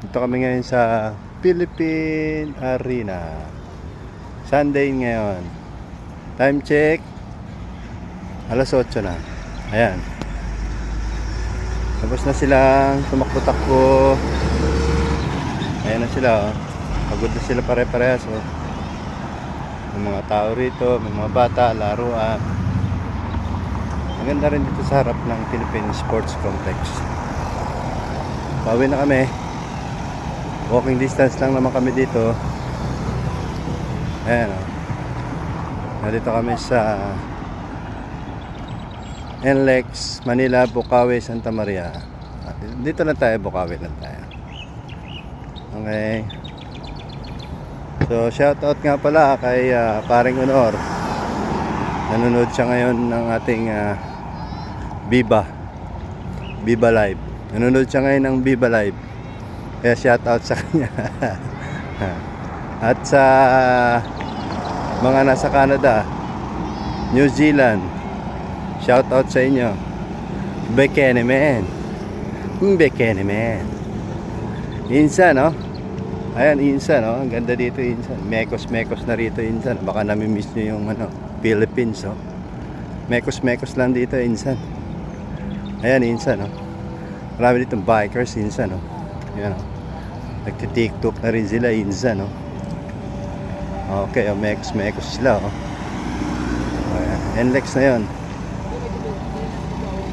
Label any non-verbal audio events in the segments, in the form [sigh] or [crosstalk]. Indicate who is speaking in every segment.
Speaker 1: Dito kami ngayon sa Philippine Arena. Sunday ngayon. Time check. Alas 8 na. Ayan. Tapos na silang tumakbo-takbo. Ayan na sila oh. Pagod na sila pare-parehas oh. May mga tao rito, may mga bata, laruan. Maganda rin dito sa harap ng Philippine Sports Complex. Pauwi na kami. Walking distance lang naman kami dito. Ayan oh. Nandito kami sa NLEX, Manila, Bukawi, Santa Maria. Dito na tayo, Bukawi lang tayo. Okay. So, shoutout nga pala kay ah, Paring Honor. Nanonood siya ngayon ng ating ah, Viva. Viva Live. Nanonood siya ngayon ng Viva Live. Kaya shoutout sa kanya. [laughs] At sa mga nasa Canada, New Zealand, shoutout sa inyo. Bekene man. Bekene man. Insan, no? Ayan, Insan, no? Ang ganda dito, Insan. Mekos-mekos na rito, Insan. Baka nami-miss nyo yung, ano, Philippines, no? Mekos-mekos lang dito, Insan. Ayan, Insan, no? Marami ditong bikers, Insan, no? Ayan, no? Nagtitiktok na rin sila, Insan, no? Okay, oh, mekos-mekos sila, oh. Ayan, NLEX na yun.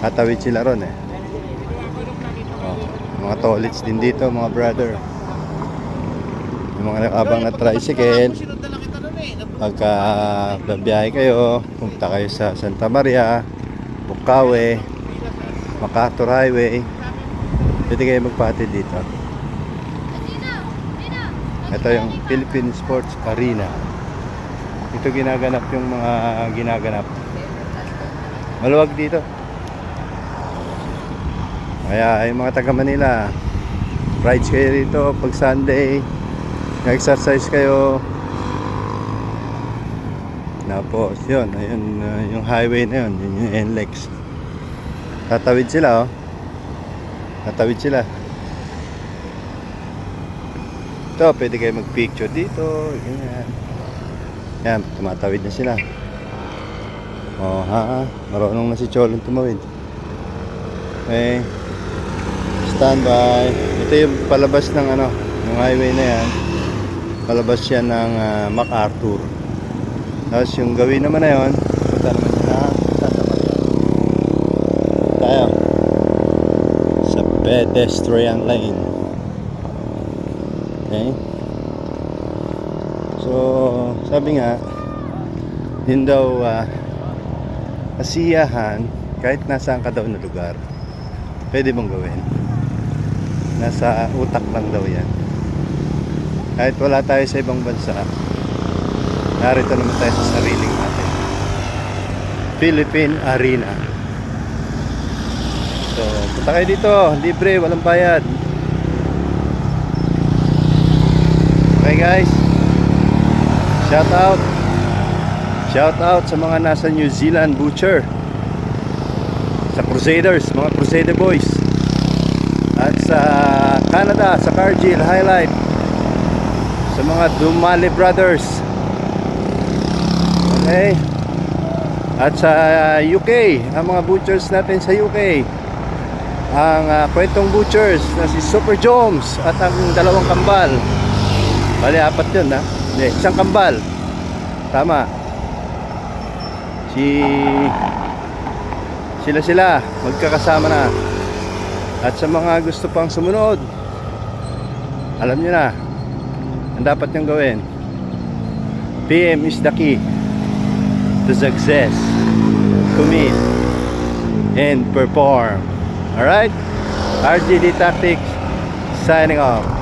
Speaker 1: Tatawid sila ron, eh. Oh, mga tolits din dito, mga brother. Yung mga nakabang na tricycle. Pagka babiyahe kayo, pumunta kayo sa Santa Maria, Bukawi, MacArthur Highway. Pwede kayo magpatid dito. Ito yung Philippine Sports Arena. Ito ginaganap yung mga ginaganap. Maluwag dito. Kaya yung mga taga Manila, rides kayo dito pag Sunday, exercise kayo. Tapos yun, ayun, uh, yung highway na yun, yun yung NLEX. Tatawid sila oh. Tatawid sila. Ito, pwede kayo mag-picture dito, ganyan. Yan, tumatawid na sila. Oh, ha, marunong na si Cholong tumawid. Okay. Standby. Ito yung palabas ng ano, yung highway na yan. Palabas yan ng ah, MacArthur. Tapos yung gawin naman na yun, punta naman siya Maria. Tayo. Pedestrian lane. Okay. So, sabi nga, yun daw ah, kasiyahan kahit nasaan ka daw na lugar pwede mong gawin nasa utak lang daw yan kahit wala tayo sa ibang bansa narito naman tayo sa sariling natin Philippine Arena so punta kayo dito libre walang bayad okay guys shout out shout out sa mga nasa New Zealand butcher sa Crusaders, mga Crusader boys. At sa Canada, sa Cargill, Highlight. Sa mga Dumali brothers. Okay. At sa UK, ang mga butchers natin sa UK. Ang ah, kwentong butchers na si Super Jones at ang dalawang kambal. Bali, apat yun ha. Hindi, isang kambal. Tama. Si sila sila magkakasama na at sa mga gusto pang sumunod alam nyo na ang dapat nyong gawin PM is the key to success commit and perform alright. RGD Tactics signing off